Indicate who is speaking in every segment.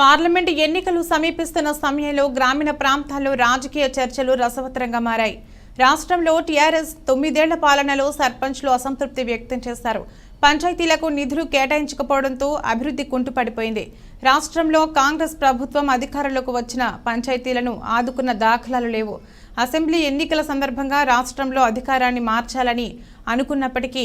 Speaker 1: Parliament ఎన్నికలు సమీపిస్తున్న సమయంలో గ్రామీణ ప్రాంతాల్లో రాజకీయ చర్చలు రసవత్తరంగా మారాయి. రాష్ట్రంలో టీఆర్ఎస్ తొమ్మిదేళ్ళ పాలనలో సర్పంచ్లు అసంతృప్తి వ్యక్తం చేశారు. పంచాయతీలకు నిధులు కేటాయించకపోవడంతో అభివృద్ధి కుంటుపడిపోయింది. రాష్ట్రంలో కాంగ్రెస్ ప్రభుత్వం అధికారంలోకి వచ్చిన పంచాయతీలను ఆదుకున్న దాఖలాలు లేవు. అసెంబ్లీ ఎన్నికల సందర్భంగా రాష్ట్రంలో అధికారాన్ని మార్చాలని అనుకున్నప్పటికీ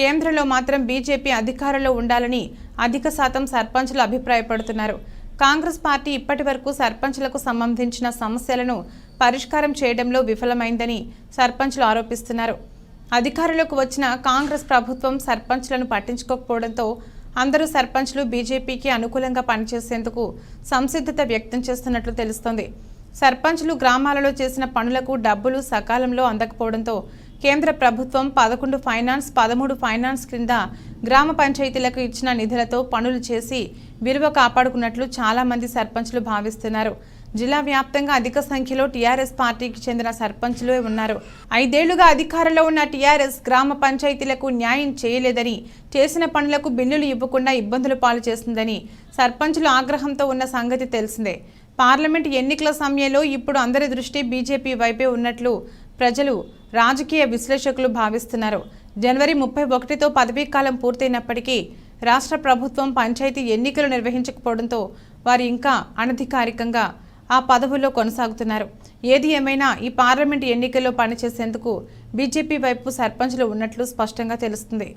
Speaker 1: కేంద్రంలో మాత్రం బీజేపీ అధికారంలో ఉండాలని అధిక శాతం సర్పంచ్లు అభిప్రాయపడుతున్నారు. కాంగ్రెస్ పార్టీ ఇప్పటి వరకు సర్పంచ్లకు సంబంధించిన సమస్యలను పరిష్కారం చేయడంలో విఫలమైందని సర్పంచ్లు ఆరోపిస్తున్నారు. అధికారంలోకి వచ్చిన కాంగ్రెస్ ప్రభుత్వం సర్పంచ్లను పట్టించుకోకపోవడంతో అందరూ సర్పంచ్లు బీజేపీకి అనుకూలంగా పనిచేసేందుకు సంసిద్ధత వ్యక్తం చేస్తున్నట్లు తెలుస్తోంది. సర్పంచ్లు గ్రామాలలో చేసిన పనులకు డబ్బులు సకాలంలో అందకపోవడంతో కేంద్ర ప్రభుత్వం పదకొండు ఫైనాన్స్ పదమూడు ఫైనాన్స్ క్రింద గ్రామ పంచాయతీలకు ఇచ్చిన నిధులతో పనులు చేసి విలువ కాపాడుకున్నట్లు చాలామంది సర్పంచ్లు భావిస్తున్నారు. జిల్లా వ్యాప్తంగా అధిక సంఖ్యలో టీఆర్ఎస్ పార్టీకి చెందిన సర్పంచులే ఉన్నారు. ఐదేళ్ళుగా అధికారంలో ఉన్న టీఆర్ఎస్ గ్రామ పంచాయతీలకు న్యాయం చేయలేదని చేసిన పనులకు బిల్లులు ఇవ్వకుండా ఇబ్బందులు పాలు చేస్తుందని సర్పంచ్లు ఆగ్రహంతో ఉన్న సంగతి తెలిసిందే. పార్లమెంట్ ఎన్నికల సమయంలో ఇప్పుడు అందరి దృష్టి బీజేపీ వైపే ఉన్నట్లు ప్రజలు రాజకీయ విశ్లేషకులు భావిస్తున్నారు. జనవరి ముప్పై ఒకటితో పదవీకాలం పూర్తయినప్పటికీ రాష్ట్ర ప్రభుత్వం పంచాయతీ ఎన్నికలు నిర్వహించకపోవడంతో వారు ఇంకా అనధికారికంగా ఆ పదవుల్లో కొనసాగుతున్నారు. ఏది ఏమైనా ఈ పార్లమెంట్ ఎన్నికల్లో పనిచేసేందుకు బీజేపీ వైపు సర్పంచ్లు ఉన్నట్లు స్పష్టంగా తెలుస్తుంది.